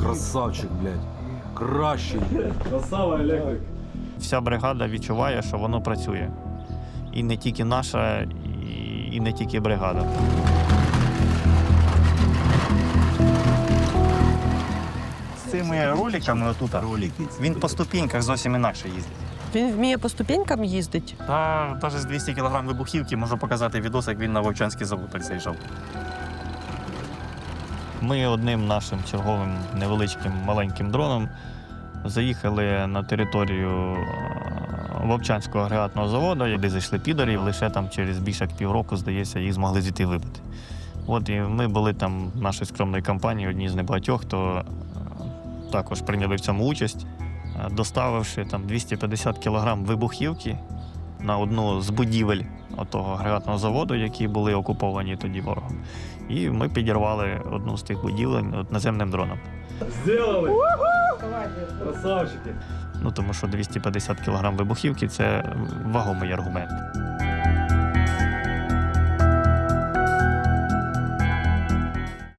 Красавчик, блядь. Кращий. Красава електрик. Вся бригада відчуває, що воно працює. І не тільки наша, і, не тільки бригада. З цими роликами отут, він по ступеньках зовсім інакше їздить. Він вміє по ступенькам їздити. Та навіть з 200 кг вибухівки можу показати відос, як він на Вовчанський завод так заїжджав. Ми одним нашим черговим невеличким маленьким дроном заїхали на територію е, Вовчанського агрегатного заводу, де зайшли підарі, лише там через більше як півроку, здається, їх змогли звідти вибити. От і ми були там нашою скромною компанією, одні з небагатьох, хто е, також прийняли в цьому участь, е, доставивши там 250 кг вибухівки на одну з будівель того агрегатного заводу, які були окуповані тоді ворогом. І ми підірвали одну з тих будівель от, наземним дроном. Зробили! Красавчики. Ну тому що 250 кг вибухівки це вагомий аргумент.